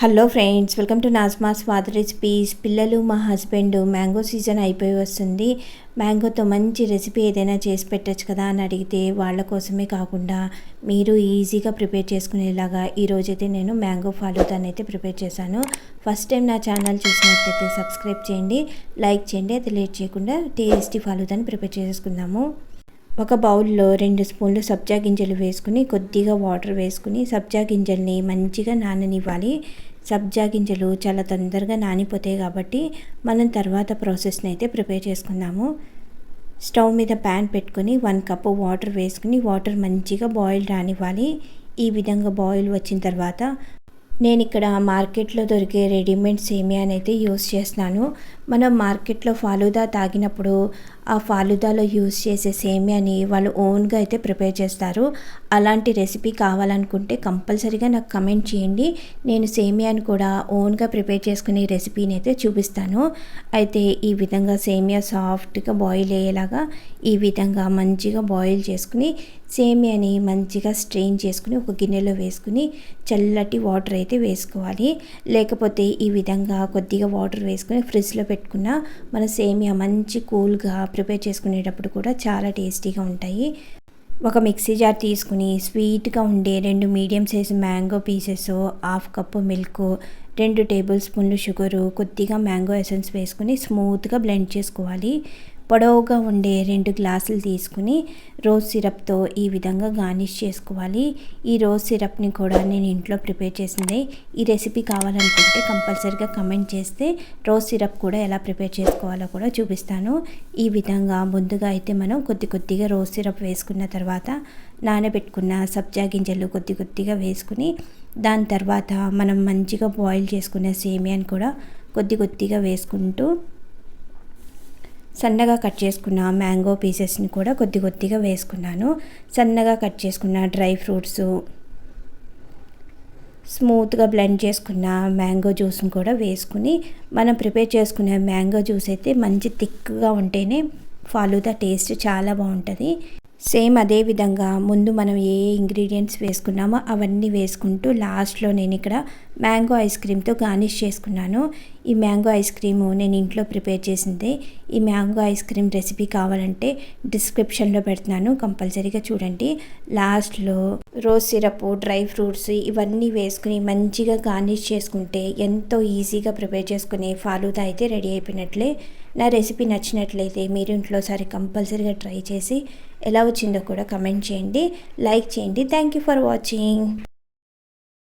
Hello friends welcome to Nazma's father recipes పిల్లలు మా husband mango season అయిపోయి వస్తుంది. మ్యాంగోతో మంచి రెసిపీ ఏదైనా చేసి పెట్టచ్చు కదా అని అడిగితే వాళ్ళ కోసమే కాకుండా మీరు ఈజీగా ప్రిపేర్ చేసుకునేలాగా ఈరోజైతే నేను మ్యాంగో ఫాలూదాని అయితే ప్రిపేర్ చేశాను. ఫస్ట్ టైం నా ఛానల్ చూసినట్లయితే సబ్స్క్రైబ్ చేయండి లైక్ చేయండి అది లేట్ చేయకుండా టేస్టీ ఫాలూదాని ప్రిపేర్ చేసుకుందాము. ఒక బౌల్లో రెండు స్పూన్లు సబ్జా గింజలు వేసుకుని కొద్దిగా వాటర్ వేసుకుని సబ్జా గింజల్ని మంచిగా నాననివ్వాలి. సబ్జా గింజలు చాలా తొందరగా నానిపోతాయి కాబట్టి మనం తర్వాత ప్రాసెస్ని అయితే ప్రిపేర్ చేసుకుందాము. స్టవ్ మీద ప్యాన్ పెట్టుకుని వన్ కప్ వాటర్ వేసుకుని వాటర్ మంచిగా బాయిల్ రానివ్వాలి. ఈ విధంగా బాయిల్ వచ్చిన తర్వాత నేను ఇక్కడ మార్కెట్లో దొరికే రెడీమేడ్ సేమియాని అయితే యూస్ చేస్తున్నాను. మనం మార్కెట్లో ఫాలుదా తాగినప్పుడు ఆ ఫాలుదాలో యూస్ చేసే సేమియాని వాళ్ళు ఓన్గా అయితే ప్రిపేర్ చేస్తారు. అలాంటి రెసిపీ కావాలనుకుంటే కంపల్సరీగా నాకు కమెంట్ చేయండి. నేను సేమియాని కూడా ఓన్గా ప్రిపేర్ చేసుకునే రెసిపీని అయితే చూపిస్తాను. అయితే ఈ విధంగా సేమియా సాఫ్ట్గా బాయిల్ అయ్యేలాగా ఈ విధంగా మంచిగా బాయిల్ చేసుకుని సేమియాని మంచిగా స్ట్రెయిన్ చేసుకుని ఒక గిన్నెలో వేసుకుని చల్లటి వాటర్ అయితే వేసుకోవాలి. లేకపోతే ఈ విధంగా కొద్దిగా వాటర్ వేసుకుని ఫ్రిడ్జ్లో పెట్టుకున్న మన సేమియా మంచి కూల్గా ప్రిపేర్ చేసుకునేటప్పుడు కూడా చాలా టేస్టీగా ఉంటాయి. ఒక మిక్సీ జార్ తీసుకుని స్వీట్గా ఉండే రెండు medium size mango pieces half cup milk రెండు టేబుల్ స్పూన్లు షుగరు కొద్దిగా మ్యాంగో ఎసెన్స్ వేసుకుని స్మూత్గా బ్లెండ్ చేసుకోవాలి. పొడవుగా ఉండే రెండు గ్లాసులు తీసుకుని రోజ్ సిరప్తో ఈ విధంగా గార్నిష్ చేసుకోవాలి. ఈ రోజ్ సిరప్ని కూడా నేను ఇంట్లో ప్రిపేర్ చేసిందే. ఈ రెసిపీ కావాలనుకుంటే కంపల్సరీగా కమెంట్ చేస్తే రోజ్ సిరప్ కూడా ఎలా ప్రిపేర్ చేసుకోవాలో కూడా చూపిస్తాను. ఈ విధంగా ముందుగా అయితే మనం కొద్ది కొద్దిగా రోజ్ సిరప్ వేసుకున్న తర్వాత నానబెట్టుకున్న సబ్జా గింజలు కొద్ది కొద్దిగా వేసుకుని దాని తర్వాత మనం మంచిగా బాయిల్ చేసుకున్న సేమియాని కూడా కొద్ది కొద్దిగా వేసుకుంటూ సన్నగా కట్ చేసుకున్న మ్యాంగో పీసెస్ని కూడా కొద్ది కొద్దిగా వేసుకున్నాను. సన్నగా కట్ చేసుకున్న డ్రై ఫ్రూట్స్ స్మూత్గా బ్లెండ్ చేసుకున్న మ్యాంగో జ్యూస్ని కూడా వేసుకుని మనం ప్రిపేర్ చేసుకునే మ్యాంగో జ్యూస్ అయితే మంచి థిక్గా ఉంటేనే ఫాలూదా టేస్ట్ చాలా బాగుంటుంది. సేమ్ అదే విధంగా ముందు మనం ఏ ఇంగ్రీడియంట్స్ వేసుకున్నామో అవన్నీ వేసుకుంటూ లాస్ట్లో నేను ఇక్కడ మ్యాంగో ఐస్ క్రీమ్తో గార్నిష్ చేసుకున్నాను. ఈ మ్యాంగో ఐస్ క్రీము నేను ఇంట్లో ప్రిపేర్ చేసిందే. ఈ మ్యాంగో ఐస్ క్రీమ్ రెసిపీ కావాలంటే డిస్క్రిప్షన్లో పెడుతున్నాను. కంపల్సరీగా చూడండి. లాస్ట్లో రోజ్ సిరప్ డ్రై ఫ్రూట్స్ ఇవన్నీ వేసుకుని మంచిగా గార్నిష్ చేసుకుంటే ఎంతో ఈజీగా ప్రిపేర్ చేసుకునే ఫాలూదా అయితే రెడీ అయిపోయినట్లే. నా రెసిపీ నచ్చినట్లయితే మీరు ఇంట్లోసారి కంపల్సరీగా ట్రై చేసి ఎలా వచ్చిందో కూడా కమెంట్ చేయండి. లైక్ చేయండి. Thank you for watching.